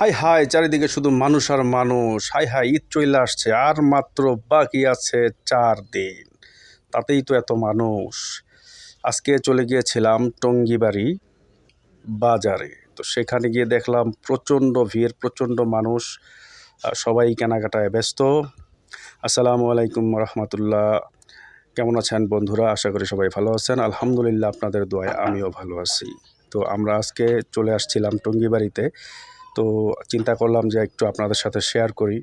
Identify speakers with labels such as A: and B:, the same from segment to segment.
A: High high, চারিদিকে শুধু মানুষ আর মানুষ। হাই হাই, ঈদ চলে আসছে, আর মাত্র বাকি আছে চার দিন। তাতেই তো এত মানুষ। আজকে চলে গিয়েছিলাম টঙ্গিবাড়ি বাজারে। তো সেখানে গিয়ে দেখলাম প্রচণ্ড ভিড়, প্রচণ্ড মানুষ সবাই কেনাকাটায় ব্যস্ত। আসসালামু আলাইকুম রহমতুল্লাহ। কেমন আছেন বন্ধুরা? আশা করি সবাই ভালো আছেন। আলহামদুলিল্লাহ আপনাদের দোয়ায় আমিও ভালো আছি। তো আমরা আজকে চলে আসছিলাম টঙ্গিবাড়িতে। তো চিন্তা করলাম যে একটু আপনাদের সাথে শেয়ার করি।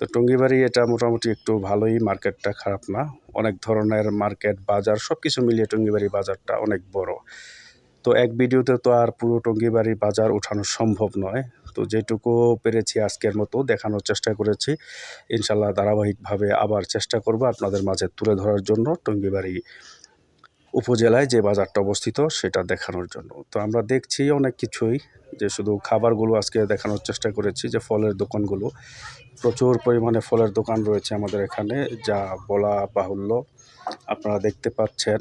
A: তো টঙ্গিবাড়ি এটা মোটামুটি একটু ভালোই মার্কেটটা খারাপ না। অনেক ধরনের মার্কেট বাজার সব কিছু মিলিয়ে টঙ্গিবাড়ি বাজারটা অনেক বড়। তো এক ভিডিওতে তো আর পুরো টঙ্গিবাড়ি বাজার ওঠানো সম্ভব নয়। তো যেটুকু পেরেছি আজকের মতো দেখানোর চেষ্টা করেছি। ইনশাল্লাহ ধারাবাহিকভাবে আবার চেষ্টা করব আপনাদের মাঝে তুলে ধরার জন্য টঙ্গিবাড়ি উপজেলায় যে বাজারটা অবস্থিত সেটা দেখানোর জন্য। তো আমরা দেখছি অনেক কিছুই যে শুধু খাবারগুলো আজকে দেখানোর চেষ্টা করেছি যে ফলের দোকানগুলো। প্রচুর পরিমাণে ফলের দোকান রয়েছে আমাদের এখানে, যা বলা বাহুল্য। আপনারা দেখতে পাচ্ছেন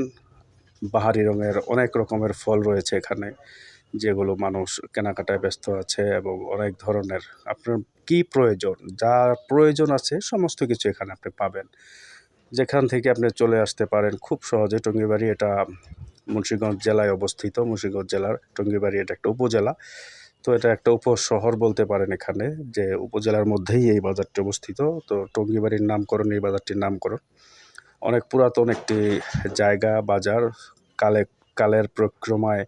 A: বাহারি রঙের অনেক রকমের ফল রয়েছে এখানে, যেগুলো মানুষ কেনাকাটায় ব্যস্ত আছে এবং অনেক ধরনের। আপনার কি প্রয়োজন? যা প্রয়োজন আছে সমস্ত কিছু এখানে আপনি পাবেন। যেখান থেকে আপনি চলে আসতে পারেন, খুব সহজে টঙ্গিবাড়ি এটা মুন্সিগঞ্জ জেলায় অবস্থিত। মুন্সিগঞ্জ জেলার টঙ্গিবাড়ি এটা একটা উপজেলা। তো এটা একটা উপশহর বলতে পারেন এখানে, যে উপজেলার মধ্যেই এই বাজারটি অবস্থিত। তো টঙ্গিবাড়ির নামকরণ, এই বাজারটির নামকরণ। অনেক পুরাতন একটি জায়গা, বাজার। কালে, কালের প্রক্রমায়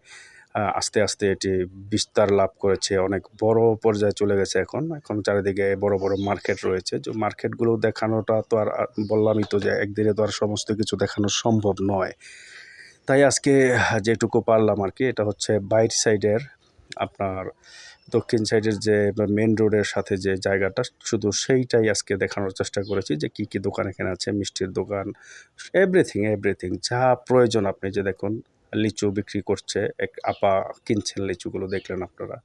A: আস্তে আস্তে এটি বিস্তার লাভ করেছে। অনেক বড় পর্যায়ে চলে গেছে এখন। এখন চারিদিকে বড় বড় মার্কেট রয়েছে। যে মার্কেটগুলো দেখানোটা তো আর বললামই তো যে একদিনে তো আর সমস্ত কিছু দেখানো সম্ভব নয়। তাই আজকে যেটুকু পারলাম আর কি এটা হচ্ছে বাইর সাইডের আপনার দক্ষিণ সাইডের যে মেন রোডের সাথে যে জায়গাটা, শুধু সেইটাই আজকে দেখানোর চেষ্টা করেছি যে কি কি দোকান এখানে আছে, মিষ্টির দোকান এভরিথিং এভরিথিং যা প্রয়োজন আপনি যে দেখুন লিচু বিক্রি করছে, এক আপা কিনছেন লিচুগুলো, দেখলেন আপনারা।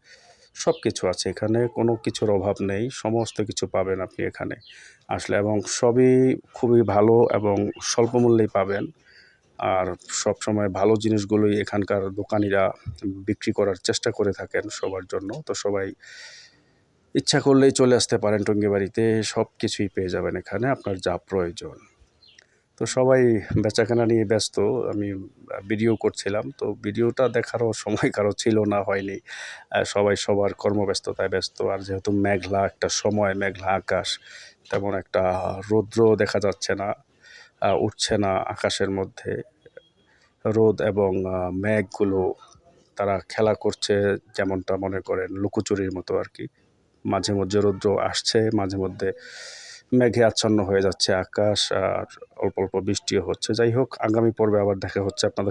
A: সব কিছু আছে এখানে, কোনো কিছুর অভাব নেই, সমস্ত কিছু পাবেন আপনি এখানে। আসলে এবং সবই খুবই ভালো এবং স্বল্প মূল্যেই পাবেন। আর সব সময় ভালো জিনিসগুলোই এখানকার দোকানিরা বিক্রি করার চেষ্টা করে থাকেন সবার জন্য। তো সবাই ইচ্ছা করলেই চলে আসতে পারেন টঙ্গিবাড়িতে সব কিছুই পেয়ে যাবেন এখানে, আপনার যা প্রয়োজন। তো সবাই বেচাকেনা নিয়ে ব্যস্ত। আমি ভিডিও করছিলাম, তো ভিডিওটা দেখারও সময় কারও ছিল না, হয়নি। সবাই সবার কর্মব্যস্ততায় ব্যস্ত। আর যেহেতু মেঘলা একটা সময়, মেঘলা আকাশ, তেমন একটা রৌদ্র দেখা যাচ্ছে না উঠছে না আকাশের মধ্যে। রোদ এবং মেঘগুলো তারা খেলা করছে যেমনটা মনে করেন, লুকোচুরির মতো আর কি। মাঝে মধ্যে রৌদ্র আসছে, মাঝে মধ্যে মেঘে আচ্ছন্ন হয়ে যাচ্ছে আকাশ, আর অল্প অল্প বৃষ্টিও হচ্ছে। যাই হোক, আগামী পর্বে আবার দেখা হচ্ছে আপনাদের